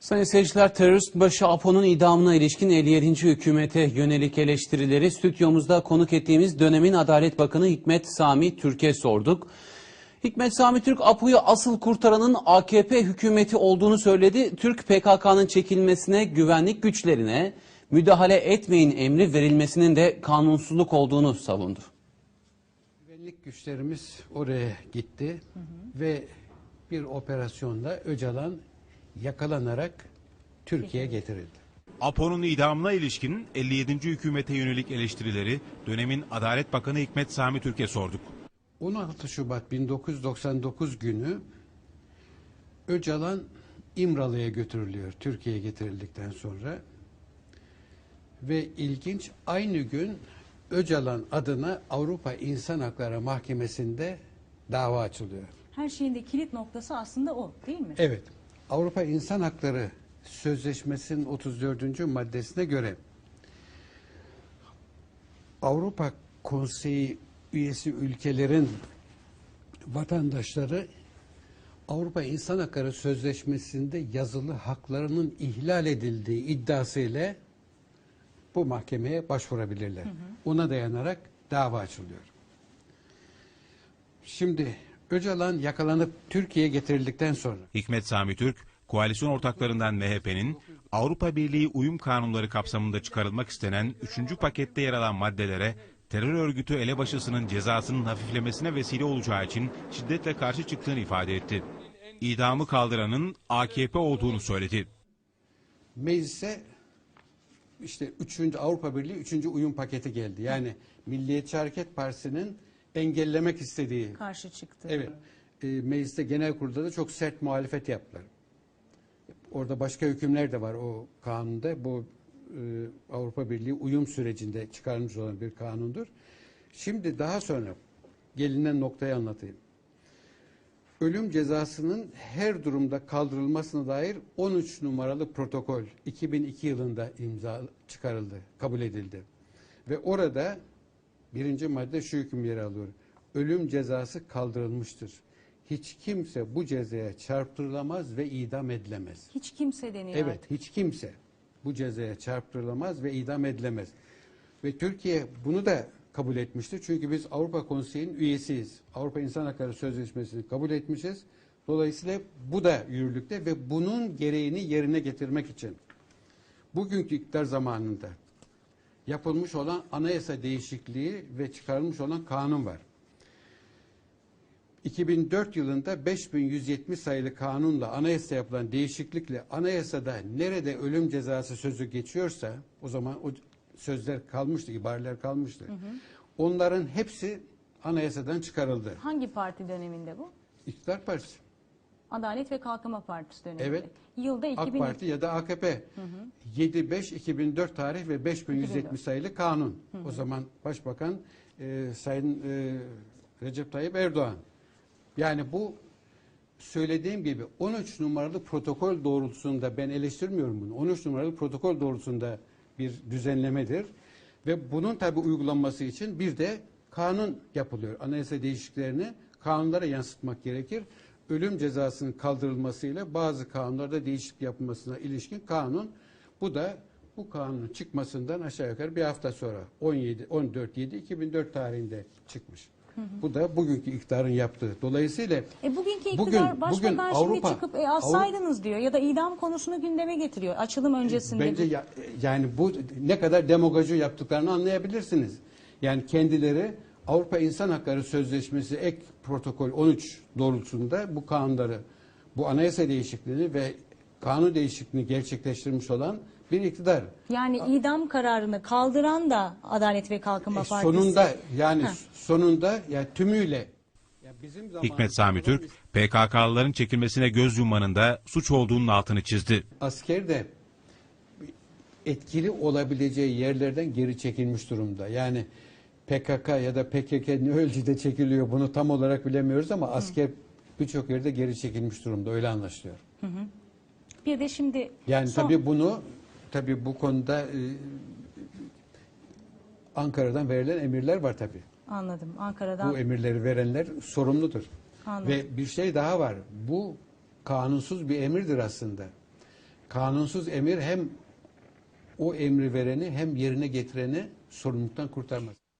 Sayın seyirciler terörist başı Apo'nun idamına ilişkin 57. hükümete yönelik eleştirileri stüdyomuzda konuk ettiğimiz dönemin Adalet Bakanı Hikmet Sami Türk'e sorduk. Hikmet Sami Türk Apo'yu asıl kurtaranın AKP hükümeti olduğunu söyledi. Türk PKK'nın çekilmesine güvenlik güçlerine müdahale etmeyin emri verilmesinin de kanunsuzluk olduğunu savundu. Güvenlik güçlerimiz oraya gitti ve bir operasyonla Öcalan yakalanarak Türkiye'ye getirildi. Apo'nun idamına ilişkin 57. hükümete yönelik eleştirileri dönemin Adalet Bakanı Hikmet Sami Türk'e sorduk. 16 Şubat 1999 günü Öcalan İmralı'ya götürülüyor Türkiye'ye getirildikten sonra. Ve ilginç aynı gün Öcalan adına Avrupa İnsan Hakları Mahkemesi'nde dava açılıyor. Her şeyin de kilit noktası aslında o değil mi? Evet. Avrupa İnsan Hakları Sözleşmesi'nin 34. maddesine göre Avrupa Konseyi üyesi ülkelerin vatandaşları Avrupa İnsan Hakları Sözleşmesi'nde yazılı haklarının ihlal edildiği iddiasıyla bu mahkemeye başvurabilirler. Ona dayanarak dava açılıyor. Şimdi Öcalan yakalanıp Türkiye'ye getirildikten sonra Hikmet Sami Türk, koalisyon ortaklarından MHP'nin Avrupa Birliği uyum kanunları kapsamında çıkarılmak istenen 3. pakette yer alan maddelere terör örgütü elebaşısının cezasının hafiflemesine vesile olacağı için şiddetle karşı çıktığını ifade etti. İdamı kaldıranın AKP olduğunu söyledi. meclise işte 3. Avrupa Birliği 3. uyum paketi geldi. Yani Milliyetçi Hareket Partisi'nin engellemek istediği Karşı çıktı. Evet. E, mecliste genel kurulda da çok sert muhalefet yaptılar. Orada başka hükümler de var o kanunda. Bu e, Avrupa Birliği uyum sürecinde çıkarılmış olan bir kanundur. Şimdi daha sonra gelinen noktayı anlatayım. Ölüm cezasının her durumda kaldırılmasına dair 13 numaralı protokol 2002 yılında imza çıkarıldı, kabul edildi. Ve orada birinci madde şu hükümleri alıyor. Ölüm cezası kaldırılmıştır. Hiç kimse bu cezaya çarptırılamaz ve idam edilemez. Hiç kimse deniyor. Evet, artık. hiç kimse bu cezaya çarptırılamaz ve idam edilemez. Ve Türkiye bunu da kabul etmiştir. Çünkü biz Avrupa Konseyi'nin üyesiyiz. Avrupa İnsan Hakları Sözleşmesi'ni kabul etmişiz. Dolayısıyla bu da yürürlükte ve bunun gereğini yerine getirmek için bugünkü iktidar zamanında yapılmış olan anayasa değişikliği ve çıkarılmış olan kanun var. 2004 yılında 5170 sayılı kanunla anayasa yapılan değişiklikle anayasada nerede ölüm cezası sözü geçiyorsa o zaman o sözler kalmıştı, ibareler kalmıştı. Onların hepsi anayasadan çıkarıldı. Hangi parti döneminde bu? İktidar Partisi, Adalet ve Kalkınma Partisi döneminde. Evet. Yılda 2000 AK Parti ya da AKP. 7-5-2004 tarih ve 5170 sayılı kanun. O zaman Başbakan e, Sayın e, Recep Tayyip Erdoğan. Yani bu söylediğim gibi 13 numaralı protokol doğrultusunda ben eleştirmiyorum bunu. 13 numaralı protokol doğrultusunda bir düzenlemedir. Ve bunun tabi uygulanması için bir de kanun yapılıyor. Anayasa değişikliklerini kanunlara yansıtmak gerekir. Ölüm cezasının kaldırılmasıyla bazı kanunlarda değişiklik yapılmasına ilişkin kanun. Bu da bu kanunun çıkmasından aşağı yukarı bir hafta sonra 17 14 7 2004 tarihinde çıkmış. Bu da bugünkü iktidarın yaptığı. Dolayısıyla E bugünkü Bugün- iktidar başbakan bugün şimdi Avrupa- çıkıp e, assaydınız diyor ya da idam konusunu gündeme getiriyor. Açılım öncesinde. Bence ya- yani bu ne kadar demagoji yaptıklarını anlayabilirsiniz. Yani kendileri Avrupa İnsan Hakları Sözleşmesi ek protokol 13 doğrultusunda bu kanunları, bu anayasa değişikliğini ve kanun değişikliğini gerçekleştirmiş olan bir iktidar. Yani idam kararını kaldıran da Adalet ve Kalkınma E, Partisi. sonunda yani Heh. sonunda ya tümüyle ya bizim Hikmet Sami Türk, PKK'lıların çekilmesine göz yummanın da suç olduğunun altını çizdi. asker de etkili olabileceği yerlerden geri çekilmiş durumda. Yani PKK ya da PKK ne ölçüde çekiliyor bunu tam olarak bilemiyoruz ama asker birçok yerde geri çekilmiş durumda öyle anlaşılıyor. Bir de şimdi Yani son- tabii bunu tabii bu konuda e, Ankara'dan verilen emirler var tabii. anladım. Ankara'dan Bu emirleri verenler sorumludur. Anladım. Ve bir şey daha var. Bu kanunsuz bir emirdir aslında. kanunsuz emir hem o emri vereni hem yerine getireni sorumluluktan kurtarmaz.